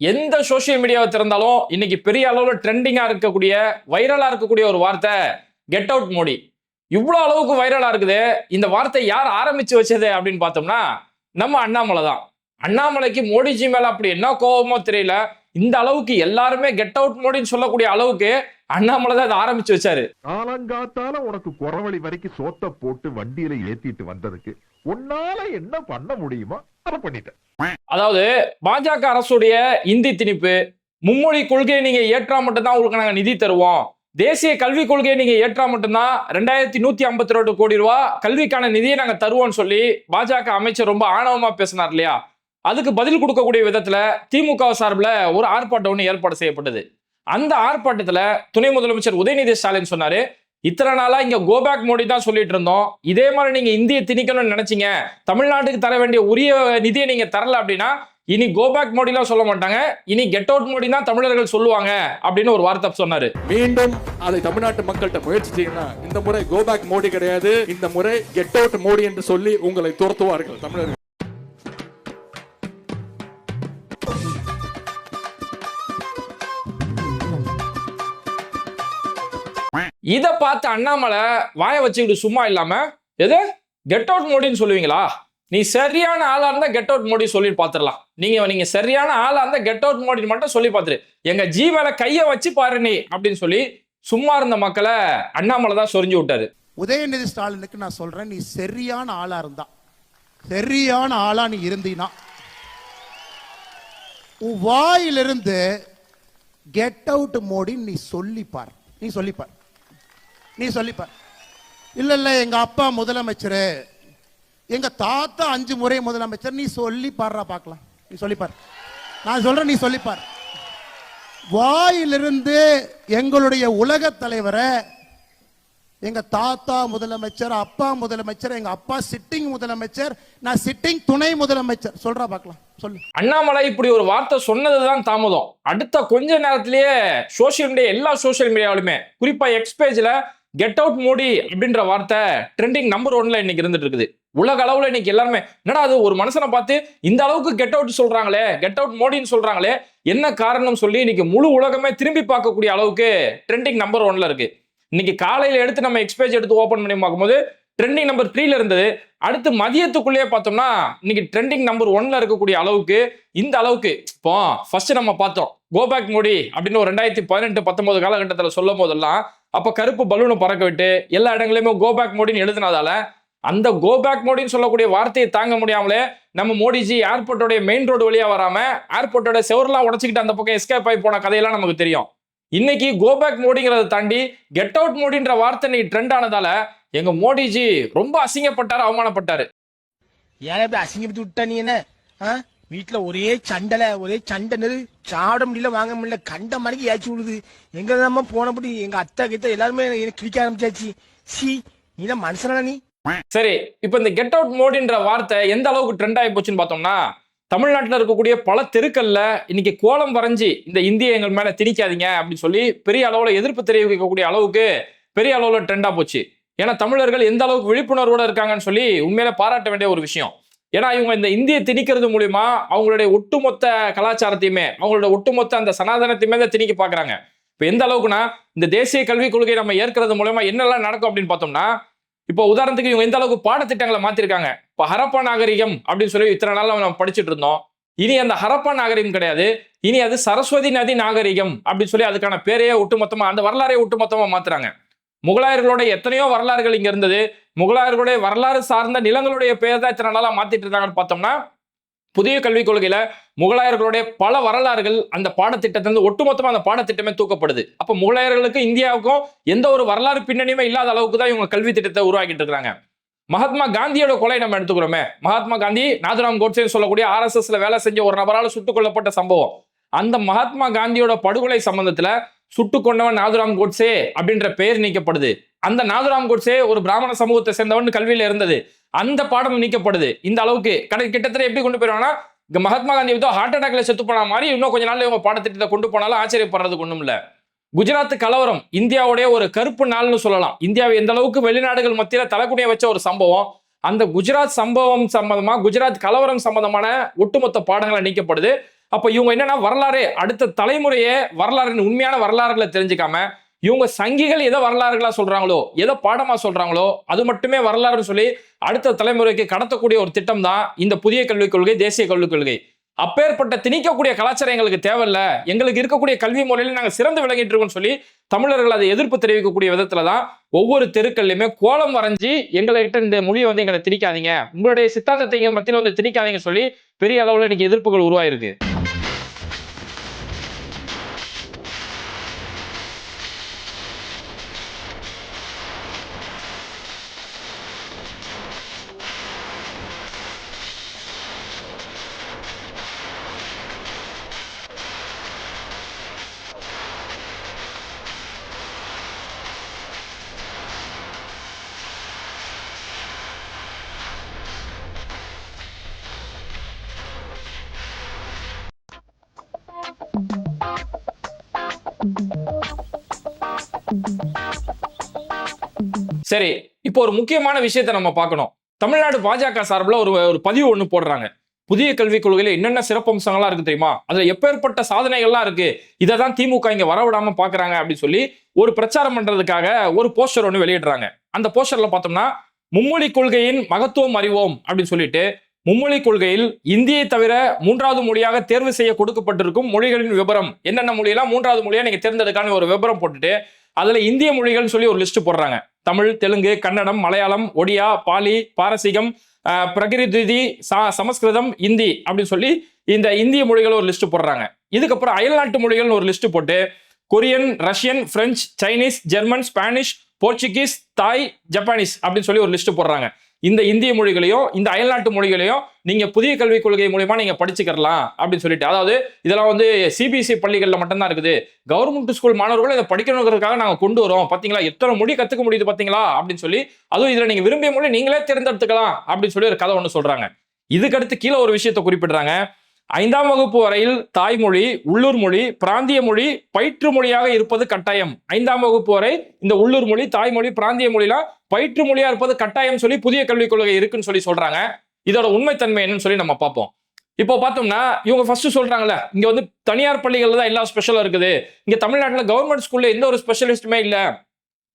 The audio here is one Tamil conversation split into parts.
எந்த சோஷியல் மீடியாவை திறந்தாலும் இன்னைக்கு பெரிய அளவில் ட்ரெண்டிங்கா இருக்கக்கூடிய வைரலா இருக்கக்கூடிய ஒரு வார்த்தை கெட் அவுட் மோடி இவ்வளோ அளவுக்கு வைரலா இருக்குது. இந்த வார்த்தை யார் ஆரம்பிச்சு வச்சது அப்படின்னு பார்த்தோம்னா நம்ம அண்ணாமலை தான். அண்ணாமலைக்கு மோடிஜி மேல அப்படி என்ன கோபமோ தெரியல. இந்த அளவுக்கு எல்லாருமே கெட் அவுட் மோடின்னு சொல்லக்கூடிய அளவுக்கு அண்ணாமலை தான் அதை ஆரம்பிச்சு வச்சாரு. காலங்காத்தால உனக்கு குறவழி வரைக்கும் சோத்த போட்டு வண்டியில ஏத்திட்டு வந்ததுக்கு உன்னால என்ன பண்ண முடியுமா? அதாவது பாஜக அரசுடைய இந்தி திணிப்பு மும்மொழி கொள்கையை நீங்க ஏற்றா மட்டும்தான் உங்களுக்கு நாங்க நிதி தருவோம். தேசிய கல்விக் கொள்கையை நீங்க ஏற்றா மட்டும்தான் ரெண்டாயிரத்தி நூத்தி ஐம்பத்தி ரெண்டு கோடி ரூபாய் கல்விக்கான நிதியை நாங்க தருவோம்னு சொல்லி பாஜக அமைச்சர் ரொம்ப ஆணவமா பேசினார் இல்லையா? அதுக்கு பதில் கொடுக்கக்கூடிய விதத்துல திமுக சார்பில் ஒரு ஆர்ப்பாட்டம் ஒன்று ஏற்பாடு செய்யப்பட்டது. அந்த ஆர்ப்பாட்டத்துல துணை முதலமைச்சர் உதயநிதி ஸ்டாலின் சொன்னாரு இத்தனை நாளா இங்க கோபேக் மோடி தான் சொல்லிட்டு இருந்தோம். இதே மாதிரி நீங்க இந்திய திணிக்கணும்னு நினைச்சீங்க. தமிழ்நாட்டுக்கு தர வேண்டிய உரிய நிதியை நீங்க தரல அப்படின்னா இனி கோபேக் மோடிலாம் சொல்ல மாட்டாங்க. இனி கெட் அவுட் மோடி தான் தமிழர்கள் சொல்லுவாங்க அப்படின்னு ஒரு வார்த்தை சொன்னாரு. மீண்டும் அதை தமிழ்நாட்டு மக்கள்கிட்ட முயற்சி செய்யணும் இந்த முறை கோபேக் மோடி கிடையாது. இந்த முறை கெட் அவுட் மோடி என்று சொல்லி உங்களை துரத்துவார்கள் தமிழர்கள். இதை பார்த்து அண்ணாமலை வாயை வச்சுக்கிட்டு சும்மா இல்லாம எது? கெட் அவுட் மோடின்னு சொல்லுவீங்களா? நீ சரியான ஆளா இருந்தா கெட் அவுட் மோடி சொல்லி பார்த்துடலாம் நீங்க நீங்க சரியான ஆளா இருந்தா கெட் அவுட் மோடின்னு மட்டும் சொல்லி பார்த்துரு எங்க ஜி மேலே கைய வச்சு பாரு நீ அப்படின்னு சொல்லி சும்மா இருந்த மக்களை அண்ணாமலை தான் சொரிஞ்சு விட்டாரு. உதயநிதி ஸ்டாலினுக்கு நான் சொல்றேன் நீ சரியான ஆளா இருந்தா சரியான ஆளா நீ இருந்தீனா உன் வாயிலிருந்து கெட் அவுட் மோடின்னு நீ சொல்லிப்பார் நீ சொல்லிப்பார் நீ சொல்லிப்பார் இல்ல இல்ல எங்க அப்பா முதலமைச்சர். எங்க தாத்தா அஞ்சு முறை முதலமைச்சர். நீ சொல்லி பாடுறா பார்க்கலாம் நீ சொல்லிப்பார். நான் சொல்றேன் நீ சொல்லிப்பார். வாயிலிருந்து எங்களுடைய உலக தலைவரை எங்க தாத்தா முதலமைச்சர் அப்பா முதலமைச்சர் எங்க அப்பா சிட்டிங் முதலமைச்சர் நான் சிட்டிங் துணை முதலமைச்சர். சொல்றா பார்க்கலாம் சொல்லு. அண்ணாமலை இப்படி ஒரு வார்த்தை சொன்னதுதான் தாமதம். அடுத்த கொஞ்ச நேரத்திலேயே சோஷியல் மீடியா எல்லா சோஷியல் மீடியாவிலுமே குறிப்பா எக்ஸ் பேஜ்ல கெட் அவுட் மோடி அப்படின்ற வார்த்தை ட்ரெண்டிங் நம்பர் ஒன்ல இன்னைக்கு இருந்துட்டு இருக்குது. உலக அளவுல இன்னைக்கு எல்லாருமே என்னடா அது ஒரு மனுஷனை பார்த்து இந்த அளவுக்கு கெட் அவுட் சொல்றாங்களே கெட் அவுட் மோடின்னு சொல்றாங்களே என்ன காரணம் சொல்லி இன்னைக்கு முழு உலகமே திரும்பி பார்க்கக்கூடிய அளவுக்கு ட்ரெண்டிங் நம்பர் ஒன்ல இருக்கு. இன்னைக்கு காலையில எடுத்து நம்ம எக்ஸ்பேஜ் எடுத்து ஓபன் பண்ணி பார்க்கும்போது ட்ரெண்டிங் நம்பர் த்ரீல இருந்தது. அடுத்து மதியத்துக்குள்ளேயே பார்த்தோம்னா இன்னைக்கு ட்ரெண்டிங் நம்பர் ஒன்ல இருக்கக்கூடிய அளவுக்கு இந்த அளவுக்கு இப்போ ஃபர்ஸ்ட் நம்ம பார்த்தோம். கோபேக் மோடி அப்படின்னு ஒரு ரெண்டாயிரத்தி பதினெட்டு பத்தொன்பது காலகட்டத்தில் சொல்லும் போதெல்லாம் அப்போ கருப்பு பலூனை பறக்க விட்டு எல்லா இடங்களையுமே கோபேக் மோடின்னு எழுதுனதால அந்த கோபேக் மோடின்னு சொல்லக்கூடிய வார்த்தையை தாங்க முடியாமலே நம்ம மோடிஜி ஏர்போர்ட்டோடைய மெயின் ரோடு வழியாக வராம ஏர்போர்ட்டோட செவர்லாம் உடச்சிக்கிட்டு அந்த பக்கம் எஸ்கேப் ஆகி போன கதையெல்லாம் நமக்கு தெரியும். இன்னைக்கு கோபேக் மோடிங்கிறத தாண்டி கெட் அவுட் மோடின்ற வார்த்தை இன்னைக்கு ட்ரெண்ட் ஆனதால எங்க மோடிஜி ரொம்ப அசிங்கப்பட்டாரு அவமானப்பட்டாரு. ஏன் இப்படி அசிங்கப்பட்டு விட்டா நீ என்ன? வீட்டுல ஒரே சண்டல ஒரே சண்டை நெரு சாப்பிட முடியல வாங்க முடியல கண்ட மணிக்கு ஏச்சி விடுது எங்க நம்ம போனபடி எங்க அத்தை கிட்ட எல்லாருமே எனக்கு கிழிக்க ஆரம்பிச்சாச்சு. சி நீ தான் மனுஷனா நீ? சரி இப்போ இந்த கெட் அவுட் மோடின்ற வார்த்தை எந்த அளவுக்கு ட்ரெண்ட் ஆகி போச்சுன்னு பார்த்தோம்னா தமிழ்நாட்டில் இருக்கக்கூடிய பல தெருக்கள்ல இன்னைக்கு கோலம் வரைஞ்சி இந்த இந்திய எங்கள் மேல திணிக்காதீங்க அப்படின்னு சொல்லி பெரிய அளவுல எதிர்ப்பு தெரிவிக்கக்கூடிய அளவுக்கு பெரிய அளவுல ட்ரெண்டா போச்சு. ஏன்னா தமிழர்கள் எந்த அளவுக்கு விழிப்புணர்வோட இருக்காங்கன்னு சொல்லி உண்மையில பாராட்ட வேண்டிய ஒரு விஷயம். ஏன்னா இவங்க இந்த இந்தியை திணிக்கிறது மூலியமா அவங்களுடைய ஒட்டுமொத்த கலாச்சாரத்தையுமே அவங்களோட ஒட்டுமொத்த அந்த சனாதனத்தையுமே தான் திணிக்க பாக்குறாங்க. இப்போ எந்த அளவுக்குன்னா இந்த தேசிய கல்விக் கொள்கையை நம்ம ஏற்கிறது மூலயமா என்னெல்லாம் நடக்கும் அப்படின்னு பார்த்தோம்னா இப்போ உதாரணத்துக்கு இவங்க எந்த அளவுக்கு பாடத்திட்டங்களை மாத்திருக்காங்க. இப்போ ஹரப்பா நாகரிகம் அப்படின்னு சொல்லி இத்தனை நாள் நம்ம படிச்சுட்டு இருந்தோம். இனி அந்த ஹரப்பா நாகரிகம் கிடையாது. இனி அது சரஸ்வதி நதி நாகரிகம் அப்படின்னு சொல்லி அதுக்கான பேரையே ஒட்டுமொத்தமா அந்த வரலாறையே ஒட்டுமொத்தமா மாத்துறாங்க. முகலாயர்களோட எத்தனையோ வரலாறுகள் இங்க இருந்தது. முகலாயர்களுடைய வரலாறு சார்ந்த நிலங்களுடைய பெயர் தான் இத்தனை நாளாக மாத்திட்டு இருந்தாங்கன்னு பார்த்தோம்னா புதிய கல்விக் கொள்கையில முகலாயர்களுடைய பல வரலாறுகள் அந்த பாடத்திட்டத்திலிருந்து ஒட்டுமொத்தமா அந்த பாடத்திட்டமே தூக்கப்படுது. அப்ப முகலாயர்களுக்கும் இந்தியாவுக்கும் எந்த ஒரு வரலாறு பின்னணியுமே இல்லாத அளவுக்கு தான் இவங்க கல்வி திட்டத்தை உருவாக்கிட்டு இருக்காங்க மகாத்மா காந்தியோட கொலை நம்ம எடுத்துக்கிறோமே. மகாத்மா காந்தி நாதுராம் கோட்சேன்னு சொல்லக்கூடிய ஆர்எஸ்எஸ்ல வேலை செஞ்ச ஒரு நபரால் சுட்டுக் கொல்லப்பட்ட சம்பவம். அந்த மகாத்மா காந்தியோட படுகொலை சம்பந்தத்துல சுட்டு கொண்டவன் நாதுராம் கோட்ஸே அப்படின்ற பெயர் நீக்கப்படுது. அந்த நாதுராம் கோட்ஸே ஒரு பிராமண சமூகத்தை சேர்ந்தவன் கல்வியில இருந்தது. அந்த பாடம் நீக்கப்படுது. இந்த அளவுக்கு கிட்டத்தட்ட எப்படி கொண்டு போயிருவாங்கன்னா மகாத்மா காந்தி வந்து ஹார்ட் அட்டாக்ல செத்து போன மாதிரி இன்னும் கொஞ்ச நாள் இவங்க பாடத்திட்டத்தை கொண்டு போனாலும் ஆச்சரியப்படுறதுக்கு ஒண்ணும் இல்ல. குஜராத் கலவரம் இந்தியாவுடைய ஒரு கருப்பு நாள்னு சொல்லலாம். இந்தியாவை எந்த அளவுக்கு வெளிநாடுகள் மத்தியில தலைக்குனிய வச்ச ஒரு சம்பவம் அந்த குஜராத் சம்பவம் சம்பந்தமா குஜராத் கலவரம் சம்பந்தமான ஒட்டுமொத்த பாடங்களை நீக்கப்படுது. அப்போ இவங்க என்னன்னா வரலாறு அடுத்த தலைமுறையே வரலாறு உண்மையான வரலாறுகளை தெரிஞ்சுக்காம இவங்க சங்கிகள் எதை வரலாறுகளா சொல்றாங்களோ எதை பாடமா சொல்றாங்களோ அது மட்டுமே வரலாறுன்னு சொல்லி அடுத்த தலைமுறைக்கு கடத்தக்கூடிய ஒரு திட்டம் தான் இந்த புதிய கல்விக் கொள்கை தேசிய கல்விக் கொள்கை. அப்பேற்பட்ட திணிக்கக்கூடிய கலாச்சாரம் எங்களுக்கு தேவையில்ல. எங்களுக்கு இருக்கக்கூடிய கல்வி முறையில நாங்கள் சிறந்து விளங்கிட்டு இருக்கோம்னு சொல்லி தமிழர்கள் அதை எதிர்ப்பு தெரிவிக்கக்கூடிய விதத்துல தான் ஒவ்வொரு தெருக்கள்லையுமே கோலம் வரைஞ்சி எங்கள்கிட்ட இந்த மொழியை வந்து எங்களை திணிக்காதீங்க. உங்களுடைய சித்தாந்தத்தை மத்தியில் வந்து திணிக்காதீங்கன்னு சொல்லி பெரிய அளவில் இன்னைக்கு எதிர்ப்புகள் உருவாயிருக்கு. சரி இப்போ ஒரு முக்கியமான விஷயத்தை நம்ம பார்க்கணும். தமிழ்நாடு பாஜக சார்பில் ஒரு ஒரு பதிவு ஒன்று போடுறாங்க. புதிய கல்விக் கொள்கையில என்னென்ன சிறப்பம்சங்கள்லாம் இருக்கு தெரியுமா? அதுல எப்பேற்பட்ட சாதனைகள்லாம் இருக்கு. இதை தான் திமுக இங்க வரவிடாம பாக்குறாங்க அப்படின்னு சொல்லி ஒரு பிரச்சாரம் பண்றதுக்காக ஒரு போஸ்டர் ஒன்று வெளியிடுறாங்க. அந்த போஸ்டர்ல பார்த்தோம்னா மும்மொழி கொள்கையின் மகத்துவம் அறிவோம் அப்படின்னு சொல்லிட்டு மும்மொழி கொள்கையில் இந்தியை தவிர மூன்றாவது மொழியாக தேர்வு செய்ய கொடுக்கப்பட்டிருக்கும் மொழிகளின் விவரம் என்னென்ன மொழியெல்லாம் மூன்றாவது மொழியா நீங்க தேர்ந்தெடுக்கான ஒரு விபரம் போட்டுட்டு அதுல இந்திய மொழிகள்னு சொல்லி ஒரு லிஸ்ட் போடுறாங்க. தமிழ் தெலுங்கு கன்னடம் மலையாளம் ஒடியா பாலி பாரசீகம் பிரகிருதி சமஸ்கிருதம் இந்தி அப்படின்னு சொல்லி இந்த இந்திய மொழிகள் ஒரு லிஸ்ட் போடுறாங்க. இதுக்கப்புறம் அயல்நாட்டு மொழிகள்னு ஒரு லிஸ்ட் போட்டு Korean Russian French Chinese German Spanish Portuguese Thai Japanese அப்படின்னு சொல்லி ஒரு லிஸ்ட் போடுறாங்க. இந்த இந்திய மொழிகளையும் இந்த அயல்நாட்டு மொழிகளையும் நீங்க புதிய கல்விக் கொள்கை மூலியமா நீங்க படிச்சுக்கலாம் அப்படின்னு சொல்லிட்டு. அதாவது இதெல்லாம் வந்து சிபிஎஸ்இ பள்ளிகளில் மட்டும்தான் இருக்குது. கவர்மெண்ட் ஸ்கூல் மாணவர்கள் இதை படிக்கணுங்கிறதுக்காக நாங்கள் கொண்டு வரோம். பார்த்தீங்களா எத்தனை மொழி கற்றுக்க முடியுது பார்த்தீங்களா அப்படின்னு சொல்லி அதுவும் இதில் நீங்கள் விரும்பிய மொழி நீங்களே தேர்ந்தெடுத்துக்கலாம் அப்படின்னு சொல்லி ஒரு கதை ஒன்று சொல்றாங்க. இதுக்கடுத்து கீழே ஒரு விஷயத்தை குறிப்பிடுறாங்க. ஐந்தாம் வகுப்பு வரையில் தாய்மொழி உள்ளூர் மொழி பிராந்திய மொழி பயிற்று மொழியாக இருப்பது கட்டாயம். ஐந்தாம் வகுப்பு வரை இந்த உள்ளூர் மொழி தாய்மொழி பிராந்திய மொழிலாம் பயிற்று மொழியா இருப்பது கட்டாயம் சொல்லி புதிய கல்விக் கொள்கை இருக்குன்னு சொல்லி சொல்றாங்க. இதோட உண்மைத்தன்மை என்னன்னு சொல்லி நம்ம பார்ப்போம். இப்போ பார்த்தோம்னா இவங்க ஃபர்ஸ்ட் சொல்றாங்கல்ல இங்க வந்து தனியார் பள்ளிகள்ல தான் எல்லா ஸ்பெஷலும் இருக்குது. இங்க தமிழ்நாட்டில் கவர்மெண்ட் ஸ்கூல்ல எந்த ஒரு ஸ்பெஷலிஸ்ட்டுமே இல்லை.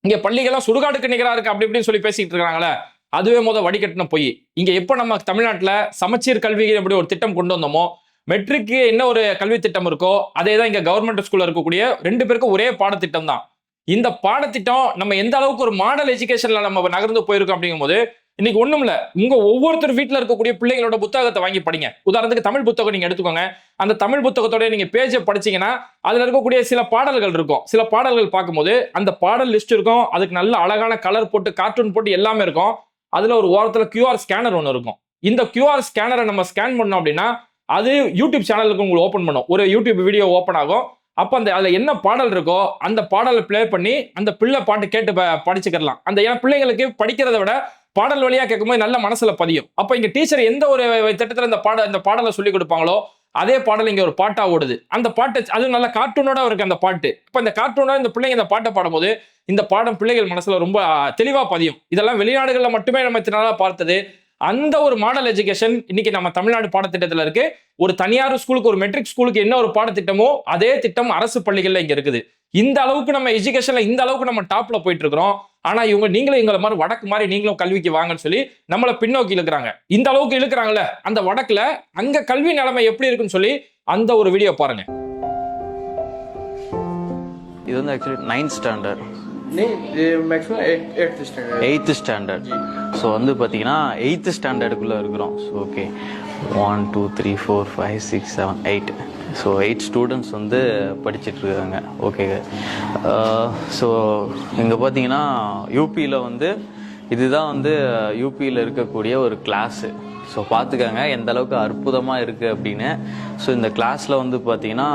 இங்க பள்ளிகள்லாம் சுடுகாட்டுக்கு நிகரா இருக்கு அப்படி இப்படின்னு சொல்லி பேசிட்டு இருக்காங்களே அதுவே முத வடிகட்டின போய். இங்க எப்ப நம்ம தமிழ்நாட்டில் சமச்சீர் கல்வி அப்படி ஒரு திட்டம் கொண்டு வந்தோமோ மெட்ரிக்கு என்ன ஒரு கல்வி திட்டம் இருக்கோ அதே தான் இங்கே கவர்மெண்ட் ஸ்கூலில் இருக்கக்கூடிய ரெண்டு பேருக்கும் ஒரே பாடத்திட்டம் தான். இந்த பாடத்திட்டம் நம்ம எந்த அளவுக்கு ஒரு மாடல் எஜுகேஷனில் நம்ம நகர்ந்து போயிருக்கோம் அப்படிங்கும்போது இன்னைக்கு ஒண்ணும் இல்ல உங்க ஒவ்வொருத்தர் வீட்டில் இருக்கக்கூடிய பிள்ளைங்களோட புத்தகத்தை வாங்கி படிங்க. உதாரணத்துக்கு தமிழ் புத்தகம் நீங்க எடுத்துக்கோங்க. அந்த தமிழ் புத்தகத்தோட நீங்க பேஜை படிச்சீங்கன்னா அதுல இருக்கக்கூடிய சில பாடல்கள் இருக்கும். சில பாடல்கள் பார்க்கும்போது அந்த பாடல் லிஸ்ட் இருக்கும். அதுக்கு நல்ல அழகான கலர் போட்டு கார்ட்டூன் போட்டு எல்லாமே இருக்கும். அதுல ஒரு ஓரத்துல கியூஆர் ஸ்கேனர் ஒன்று இருக்கும். இந்த கியூஆர் ஸ்கேனரை நம்ம ஸ்கேன் பண்ணோம் அப்படின்னா அது யூடியூப் சேனலுக்கு உங்களுக்கு ஓப்பன் பண்ணும். ஒரு யூடியூப் வீடியோ ஓப்பன் ஆகும். அப்போ அந்த அதில் என்ன பாடல் இருக்கோ அந்த பாடலை ப்ளே பண்ணி அந்த பிள்ளை பாட்டு கேட்டு ப- படிச்சுக்கிடலாம். அந்த ஏன்னா பிள்ளைங்களுக்கு படிக்கிறத விட பாடல் வழியாக கேட்கும்போது நல்ல மனசில் பதியும். அப்போ இங்கே டீச்சர் எந்த ஒரு திட்டத்தில் இந்த பாட இந்த பாடலை சொல்லி கொடுப்பாங்களோ அதே பாடல் இங்கே ஒரு பாட்டாக ஓடுது. அந்த பாட்டு அது நல்ல கார்ட்டூனோட இருக்கு அந்த பாட்டு. இப்போ இந்த கார்ட்டூனோட இந்த பிள்ளைங்க இந்த பாட்டை பாடும்போது இந்த பாடம் பிள்ளைகள் மனசில் ரொம்ப தெளிவாக பதியும். இதெல்லாம் வெளிநாடுகளில் மட்டுமே நம்ம இத்தனை பார்த்தது. அந்த ஒரு மாடல் எஜுகேஷன் இன்னைக்கு நம்ம தமிழ்நாடு பாடத்திட்டத்துல இருக்கு. ஒரு தனியார் ஸ்கூலுக்கு ஒரு மெட்ரிக் ஸ்கூலுக்கு என்ன ஒரு பாடத்திட்டமோ அதே திட்டம் அரசு பள்ளிகள்ல இங்க இருக்குது. இந்த அளவுக்கு நம்ம எஜுகேஷன்ல இந்த அளவுக்கு நம்ம டாப்ல போயிட்டு இருக்கிறோம். ஆனா இவங்க நீங்களும் எங்களை மாதிரி வடக்கு மாதிரி நீங்களும் கல்விக்கு வாங்கன்னு சொல்லி நம்மளை பின்னோக்கி இழுக்கிறாங்க. இந்த அளவுக்கு இழுக்கிறாங்கல்ல அந்த வடக்குல அங்க கல்வி நிலைமை எப்படி இருக்குன்னு சொல்லி அந்த ஒரு வீடியோ பாருங்க. இது வந்து actually ninth standard standard eighth standard so வந்து பார்த்தீங்கன்னா எயித்து ஸ்டாண்டர்டுக்குள்ளே இருக்கிறோம். So okay one two three four five six seven eight so eight students வந்து படிச்சிட்டு இருக்காங்க. ஓகே ஸோ இங்கே பார்த்தீங்கன்னா யூபியில் வந்து இதுதான் வந்து யூபியில் இருக்கக்கூடிய ஒரு கிளாஸு ஸோ பார்த்துக்கங்க எந்த அளவுக்கு அற்புதமாக இருக்குது அப்படின்னு. ஸோ இந்த கிளாஸில் வந்து பார்த்தீங்கன்னா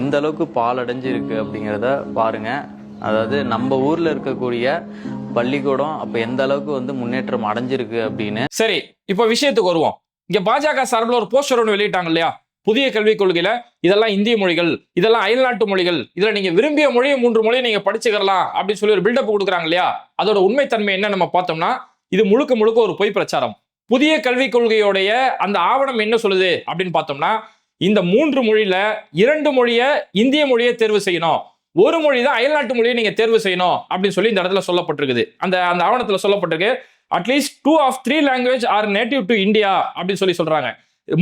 எந்த அளவுக்கு பாலடைஞ்சு இருக்குது அப்படிங்கிறத பாருங்கள் அதாவது நம்ம ஊரில் இருக்கக்கூடிய பள்ளிக்கூடம் அப்போ எந்த அளவுக்கு வந்து முன்னேற்றம் அடைஞ்சிருக்கு அப்படின்னு. சரி இப்போ விஷயத்துக்கு வருவோம். இங்க பாஜக சார்பில் ஒரு போஸ்டர் ஒன்று வெளியிட்டாங்க இல்லையா? புதிய கல்விக் கொள்கையில இதெல்லாம் இந்திய மொழிகள் இதெல்லாம் அயல்நாட்டு மொழிகள் இதுல நீங்க விரும்பிய மொழியை மூன்று மொழியை நீங்க படிச்சுக்கலாம் அப்படின்னு சொல்லி ஒரு பில்டப் கொடுக்குறாங்க இல்லையா? அதோட உண்மைத்தன்மை என்ன நம்ம பார்த்தோம்னா இது முழுக்க முழுக்க ஒரு பொய் பிரச்சாரம். புதிய கல்விக் கொள்கையோடைய அந்த ஆவணம் என்ன சொல்லுது அப்படின்னு பார்த்தோம்னா இந்த மூன்று மொழியில இரண்டு மொழியை இந்திய மொழியை தேர்வு செய்யணும். ஒரு மொழி தான் அயல்நாட்டு மொழியை நீங்க தேர்வு செய்யணும் அப்படின்னு சொல்லி இந்த இடத்துல சொல்லப்பட்டிருக்குது. அந்த அந்த ஆவணத்துல சொல்லப்பட்டிருக்கு. At least two of three language are native to India அப்படின்னு சொல்லி சொல்றாங்க.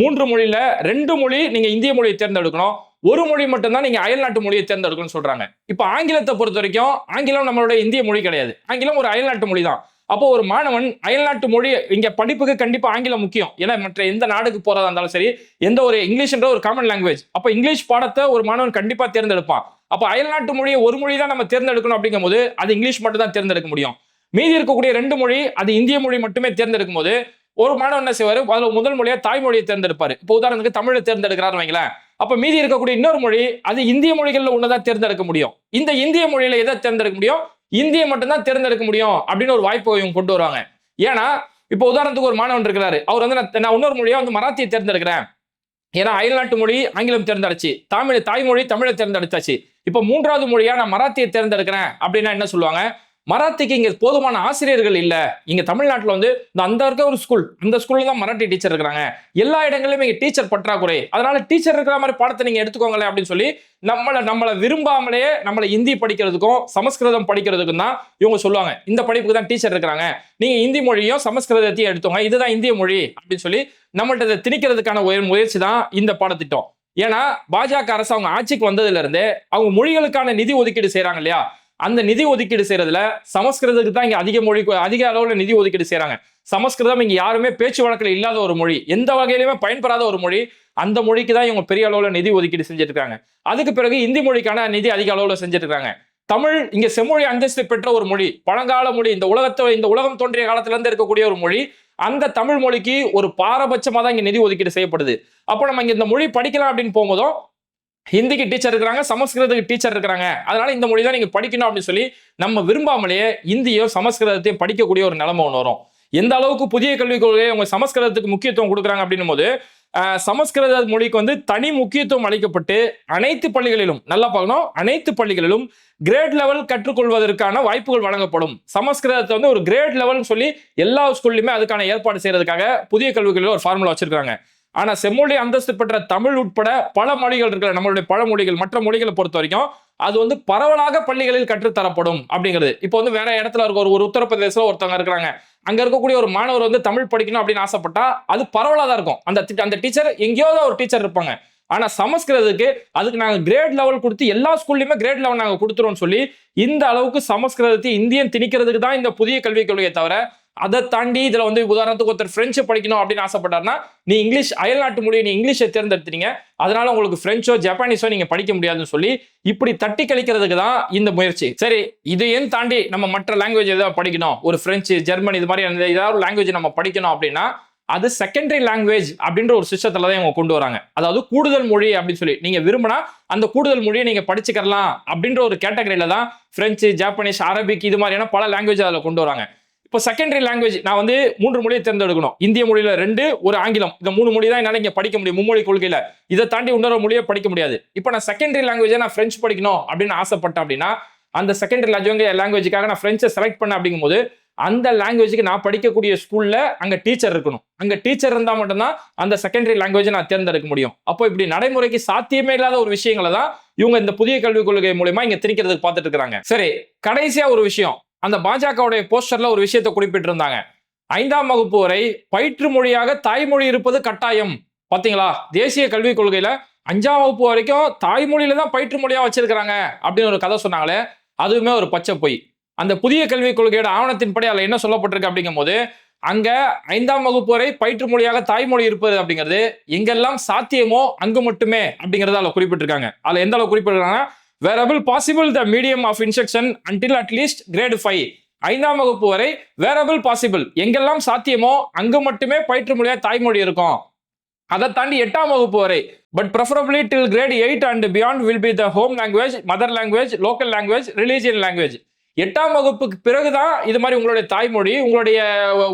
மூன்று மொழியில ரெண்டு மொழி நீங்க இந்திய மொழியை தேர்ந்தெடுக்கணும். ஒரு மொழி மட்டும்தான் நீங்க அயல்நாட்டு மொழியை தேர்ந்தெடுக்கணும்னு சொல்றாங்க. இப்போ ஆங்கிலத்தை பொறுத்த வரைக்கும் ஆங்கிலம் நம்மளுடைய இந்திய மொழி கிடையாது. ஆங்கிலம் ஒரு அயல்நாட்டு மொழி தான். அப்போ ஒரு மாணவன் அயல்நாட்டு மொழி இங்க படிப்புக்கு கண்டிப்பா ஆங்கிலம் முக்கியம். ஏன்னா மற்ற எந்த நாடுக்கு போறதா இருந்தாலும் சரி எந்த ஒரு இங்கிலீஷ்ன்ற ஒரு காமன் லாங்குவேஜ் அப்போ இங்கிலீஷ் பாடத்தை ஒரு மாணவன் கண்டிப்பா தேர்ந்தெடுப்பான். அப்போ அயல்நாட்டு மொழியை ஒரு மொழி தான் நம்ம தேர்ந்தெடுக்கணும் அப்படிங்கும்போது அது இங்கிலீஷ் மட்டும் தான் தேர்ந்தெடுக்க முடியும். மீதி இருக்கக்கூடிய ரெண்டு மொழி அது இந்திய மொழி மட்டுமே தேர்ந்தெடுக்கும் போது ஒரு மாணவன் என்ன செய்வாரு? அதுல முதல் மொழியா தாய்மொழியை தேர்ந்தெடுப்பாரு. இப்போ உதாரணத்துக்கு தமிழை தேர்ந்தெடுக்கிறாரு வைங்களேன். அப்ப மீதி இருக்கக்கூடிய இன்னொரு மொழி அது இந்திய மொழிகள்ல ஒண்ணுதான் தேர்ந்தெடுக்க முடியும். இந்த இந்திய மொழியில எதை தேர்ந்தெடுக்க முடியும்? இந்தியை மட்டும்தான் தேர்ந்தெடுக்க முடியும் அப்படின்னு ஒரு வாய்ப்பை இவங்க கொண்டு வருவாங்க. ஏன்னா இப்போ உதாரணத்துக்கு ஒரு மாணவன் இருக்கிறாரு. அவர் வந்து நான் நான் இன்னொரு மொழியா வந்து மராத்தியை தேர்ந்தெடுக்கிறேன். ஏன்னா அயல்நாட்டு மொழி ஆங்கிலம் தேர்ந்தெடுச்சு. தமிழ் தாய்மொழி தமிழை தேர்ந்தெடுத்தாச்சு. இப்போ மூன்றாவது மொழியாக நான் மராத்தியை தேர்ந்தெடுக்கிறேன் அப்படின்னா என்ன சொல்லுவாங்க? மராத்திக்கு இங்கே போதுமான ஆசிரியர்கள் இல்லை. இங்கே தமிழ்நாட்டில் வந்து இந்த அந்த இருக்க ஒரு ஸ்கூல் அந்த ஸ்கூலில் தான் மராட்டி டீச்சர் இருக்கிறாங்க. எல்லா இடங்களிலுமே இங்கே டீச்சர் பற்றாக்குறை. அதனால டீச்சர் இருக்கிற மாதிரி பாடத்தை நீங்கள் எடுத்துக்கோங்களேன் அப்படின்னு சொல்லி நம்மளை நம்மளை விரும்பாமலேயே நம்மளை ஹிந்தி படிக்கிறதுக்கும் சமஸ்கிருதம் படிக்கிறதுக்கும் தான் இவங்க சொல்லுவாங்க. இந்த படிப்புக்கு தான் டீச்சர் இருக்கிறாங்க. நீங்கள் இந்தி மொழியும் சமஸ்கிருதத்தையும் எடுத்துக்கோங்க. இதுதான் இந்திய மொழி அப்படின்னு சொல்லி நம்மள்ட்ட இதை திணிக்கிறதுக்கான முயற்சி தான் இந்த பாடத்திட்டம். ஏன்னா பாஜக அரசு அவங்க ஆட்சிக்கு வந்ததுல இருந்தே அவங்க மொழிகளுக்கான நிதி ஒதுக்கீடு செய்யறாங்க இல்லையா? அந்த நிதி ஒதுக்கீடு செய்யறதுல சமஸ்கிருதத்துக்கு தான் இங்க அதிக மொழி அதிக அளவுல நிதி ஒதுக்கீடு செய்யறாங்க சமஸ்கிருதம் இங்க யாருமே பேச்சு வழக்கில் இல்லாத ஒரு மொழி. எந்த வகையிலுமே பயன்படாத ஒரு மொழி. அந்த மொழிக்கு தான் இவங்க பெரிய அளவுல நிதி ஒதுக்கீடு செஞ்சுட்டு இருக்காங்க அதுக்கு பிறகு இந்தி மொழிக்கான நிதி அதிக அளவுல செஞ்சுட்டு இருக்காங்க தமிழ் இங்க செம்மொழி அந்தஸ்து பெற்ற ஒரு மொழி. பழங்கால மொழி. இந்த உலகத்தை இந்த உலகம் தோன்றிய காலத்துல இருந்து இருக்கக்கூடிய ஒரு மொழி. அந்த தமிழ் மொழிக்கு ஒரு பாரபட்சமாக தான் இங்கே நிதி ஒதுக்கீடு செய்யப்படுது. அப்போ நம்ம இங்கே இந்த மொழி படிக்கலாம் அப்படின்னு போகும்போதும் ஹிந்திக்கு டீச்சர் இருக்கிறாங்க சமஸ்கிருதத்துக்கு டீச்சர் இருக்கிறாங்க. அதனால இந்த மொழி தான் நீங்க படிக்கணும் அப்படின்னு சொல்லி நம்ம விரும்பாமலேயே இந்தியோ சமஸ்கிருதத்தையும் படிக்கக்கூடிய ஒரு நிலைமை ஒன்று வரும். எந்த அளவுக்கு புதிய கல்விக் கொள்கையை அவங்க சமஸ்கிருதத்துக்கு முக்கியத்துவம் கொடுக்குறாங்க அப்படின்னும் போது சமஸ்கிருத மொழிக்கு வந்து தனி முக்கியத்துவம் அளிக்கப்பட்டு அனைத்து பள்ளிகளிலும் நல்லா பார்க்கணும் அனைத்து பள்ளிகளிலும் கிரேட் லெவல் கற்றுக்கொள்வதற்கான வாய்ப்புகள் வழங்கப்படும். சமஸ்கிருதத்தை வந்து ஒரு கிரேட் லெவல்னு சொல்லி எல்லா ஸ்கூல்லையுமே அதுக்கான ஏற்பாடு செய்யறதுக்காக புதிய கல்விகளில் ஒரு ஃபார்முலா வச்சிருக்காங்க. ஆனால் செம்மொழி அந்தஸ்து பெற்ற தமிழ் உட்பட பல மொழிகள் இருக்கிற நம்மளுடைய பல மொழிகள் மற்ற மொழிகளை பொறுத்த வரைக்கும் அது வந்து பரவலாக பள்ளிகளில் கற்றுத்தரப்படும் அப்படிங்கிறது. இப்போ வந்து வேற இடத்துல இருக்க ஒரு ஒரு உத்தரப்பிரதேசத்தில் ஒருத்தவங்க இருக்கிறாங்க. அங்க இருக்கக்கூடிய ஒரு மாணவர் வந்து தமிழ் படிக்கணும் அப்படின்னு ஆசைப்பட்டா அது பரவலாக தான் இருக்கும். அந்த அந்த டீச்சர் எங்கேயாவது ஒரு டீச்சர் இருப்பாங்க. ஆனா சமஸ்கிருதத்துக்கு அதுக்கு நாங்கள் கிரேட் லெவல் கொடுத்து எல்லா ஸ்கூல்லையுமே கிரேட் லெவல் நாங்கள் கொடுத்துருவோம்னு சொல்லி இந்த அளவுக்கு சமஸ்கிருதத்தை இந்தியன் திணிக்கிறதுக்கு தான் இந்த புதிய கல்விக் கொள்கையை தவிர அதை தாண்டி இதில் வந்து உதாரணத்துக்கு ஒருத்தர் ஃப்ரெஞ்சு படிக்கணும் அப்படின்னு ஆசைப்பட்டாருன்னா நீ இங்கிலீஷ் அயல்நாட்டு மொழியை நீ இங்கிலீஷை தேர்ந்தெடுத்தீங்க அதனால உங்களுக்கு ஃப்ரெஞ்சோ ஜப்பானீஸோ நீங்கள் படிக்க முடியாதுன்னு சொல்லி இப்படி தட்டி கழிக்கிறதுக்கு தான் இந்த முயற்சி. சரி இதையும் தாண்டி நம்ம மற்ற லாங்குவேஜ் ஏதாவது படிக்கணும்? ஒரு பிரெஞ்சு ஜெர்மன் இது மாதிரி அந்த ஏதாவது லாங்குவேஜ் நம்ம படிக்கணும் அப்படின்னா அது செகண்டரி லாங்குவேஜ் அப்படின்ற ஒரு சிஸ்டத்தில் தான் இவங்க கொண்டு வராங்க. அதாவது கூடுதல் மொழி அப்படின்னு சொல்லி. நீங்கள் விரும்பினா அந்த கூடுதல் மொழியை நீங்கள் படிச்சுக்கலாம் அப்படின்ற ஒரு கேட்டகரியில தான் ஃப்ரெஞ்சு ஜாப்பனீஸ் அரபிக் இது மாதிரியான பல லாங்குவேஜ் அதில் கொண்டு வராங்க. இப்போ செகண்டரி லாங்குவேஜ் நான் வந்து மூன்று மொழியை தேர்ந்தெடுக்கணும். இந்திய மொழியில ரெண்டு ஒரு ஆங்கிலம். இந்த மூணு மொழி தான் என்னால் இங்க படிக்க முடியும் மும்மொழி கொள்கையில. இதை தாண்டி இன்னொரு மொழியை படிக்க முடியாது. இப்போ நான் செகண்டரி லாங்குவேஜை நான் பிரெஞ்சு படிக்கணும் அப்படின்னு ஆசைப்பட்டேன் அப்படின்னா அந்த செகண்டரி லாங்குவேஜ் லாங்குவேஜுக்காக நான் ஃப்ரெஞ்சை செலக்ட் பண்ண அப்படிங்கும்போது அந்த லாங்குவேஜுக்கு நான் படிக்கக்கூடிய ஸ்கூல்ல அங்க டீச்சர் இருக்கணும். அங்க டீச்சர் இருந்தா மட்டும்தான் அந்த செகண்டரி லாங்குவேஜை நான் தேர்ந்தெடுக்க முடியும். அப்போ இப்படி நடைமுறைக்கு சாத்தியமே இல்லாத ஒரு விஷயங்களை தான் இவங்க இந்த புதிய கல்விக் கொள்கை மூலயமா இங்க திணிக்கிறதுக்கு பார்த்துட்டு இருக்காங்க சரி கடைசியா ஒரு விஷயம். அந்த பாஜகவுடைய போஸ்டர்ல ஒரு விஷயத்தை குறிப்பிட்டிருந்தாங்க. ஐந்தாம் வகுப்பு வரை பயிற்று மொழியாக தாய்மொழி இருப்பது கட்டாயம். பாத்தீங்களா? தேசிய கல்விக் கொள்கையில அஞ்சாம் வகுப்பு வரைக்கும் தாய்மொழியில தான் பயிற்று மொழியா வச்சிருக்கிறாங்க அப்படின்னு ஒரு கதை சொன்னாங்களே அதுவுமே ஒரு பச்சை பொய். அந்த புதிய கல்விக் கொள்கையோட ஆவணத்தின்படி அதுல என்ன சொல்லப்பட்டிருக்கு அப்படிங்கும்போது அங்க ஐந்தாம் வகுப்பு வரை பயிற்று மொழியாக தாய்மொழி இருப்பது அப்படிங்கிறது எங்கெல்லாம் சாத்தியமோ அங்கு மட்டுமே அப்படிங்கறத அதுல குறிப்பிட்டிருக்காங்க. அதுல எந்த அளவு குறிப்பிட்டிருக்காங்கன்னா wearable possible the medium of instruction until at least grade five ஐந்தாம் வகுப்பு வரை வேரபிள் பாசிபிள் எங்கெல்லாம் சாத்தியமோ அங்கு மட்டுமே பயிற்று மொழியா தாய்மொழி இருக்கும். அதை தாண்டி எட்டாம் வகுப்பு வரை but preferably till grade eight and beyond will be the home language mother language local language religion language எட்டாம் வகுப்புக்கு பிறகுதான் இது மாதிரி உங்களுடைய தாய்மொழி உங்களுடைய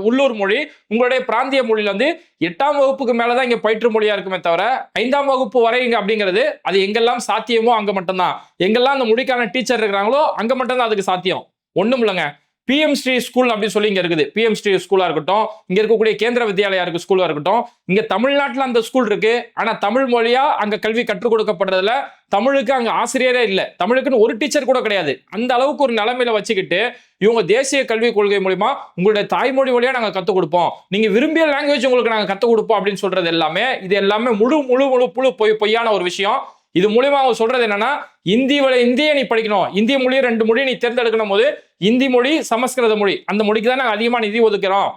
உள்ளூர் மொழி உங்களுடைய பிராந்திய மொழியில வந்து எட்டாம் வகுப்புக்கு மேலதான் இங்க பயிற்று மொழியா இருக்குமே தவிர ஐந்தாம் வகுப்பு வரை இங்க அப்படிங்கிறது அது எங்கெல்லாம் சாத்தியமோ அங்க மட்டும்தான். எங்கெல்லாம் அந்த மொழிக்கான டீச்சர் இருக்கிறாங்களோ அங்க மட்டும்தான் அதுக்கு சாத்தியம். ஒண்ணும் இல்லைங்க. பிஎம் ஸ்ரீ ஸ்கூல் அப்படின்னு சொல்லி இங்கே இருக்குது. பிஎம் ஸ்ரீ ஸ்கூலாக இருக்கட்டும் இங்கே இருக்கக்கூடிய கேந்திர வித்யாலயா இருக்கு ஸ்கூலாக இருக்கட்டும். இங்கே தமிழ்நாட்டில் அந்த ஸ்கூல் இருக்கு. ஆனால் தமிழ் மொழியாக அங்கே கல்வி கற்றுக் கொடுக்கப்படுறதுல தமிழுக்கு அங்கே ஆசிரியரே இல்லை. தமிழுக்குன்னு ஒரு டீச்சர் கூட கிடையாது. அந்த அளவுக்கு ஒரு நிலைமையில வச்சுக்கிட்டு இவங்க தேசிய கல்விக் கொள்கை மூலிமா உங்களுடைய தாய்மொழி வழியாக நாங்கள் கற்றுக் கொடுப்போம். நீங்கள் விரும்பிய லாங்குவேஜ் உங்களுக்கு நாங்கள் கற்றுக் கொடுப்போம் அப்படின்னு சொல்கிறது எல்லாமே இது எல்லாமே முழு முழு முழு புழு பொய் பொய்யான ஒரு விஷயம். இது மூலியமா அவங்க சொல்றது என்னன்னா இந்தி வழி இந்தியை நீ படிக்கணும். இந்திய மொழியை ரெண்டு மொழியை நீ தேர்ந்தெடுக்கணும் போது இந்தி மொழி சமஸ்கிருத மொழி. அந்த மொழிக்கு தான் நாங்கள் அதிகமாக நிதி ஒதுக்கிறோம்.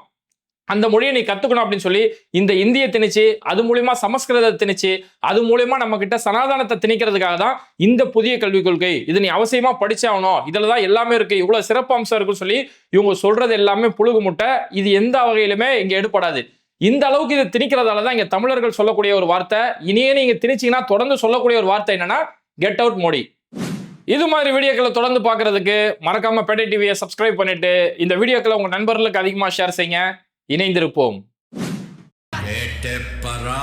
அந்த மொழியை நீ கத்துக்கணும் அப்படின்னு சொல்லி இந்த இந்திய திணிச்சு அது மூலியமா சமஸ்கிருதத்தை திணிச்சு அது மூலியமா நம்ம கிட்ட சனாதனத்தை திணிக்கிறதுக்காக தான் இந்த புதிய கல்விக் கொள்கை. இது நீ அவசியமா படிச்சாகணும் இதுல தான் எல்லாமே இருக்கு. இவ்வளவு சிறப்பு அம்சம் இருக்குன்னு சொல்லி இவங்க சொல்றது எல்லாமே புழுகு முட்டை. இது எந்த வகையிலுமே இங்க எடுபடாது. இந்த அளவுக்கு இது திணிக்கிறதால தான் இங்க தமிழர்கள் சொல்லக்கூடிய ஒரு வார்த்தை. இனியே நீங்க திணிச்சீங்கன்னா தொடர்ந்து சொல்லக்கூடிய ஒரு வார்த்தை என்னன்னா கெட் அவுட் மோடி இது மாதிரி வீடியோக்களை தொடர்ந்து பார்க்கறதுக்கு மறக்காம பேட்டை டிவியை சப்ஸ்கிரைப் பண்ணிட்டு இந்த வீடியோக்களை உங்க நண்பர்களுக்கு அதிகமாக ஷேர் செய்யுங்க. இணைந்திருப்போம். பரா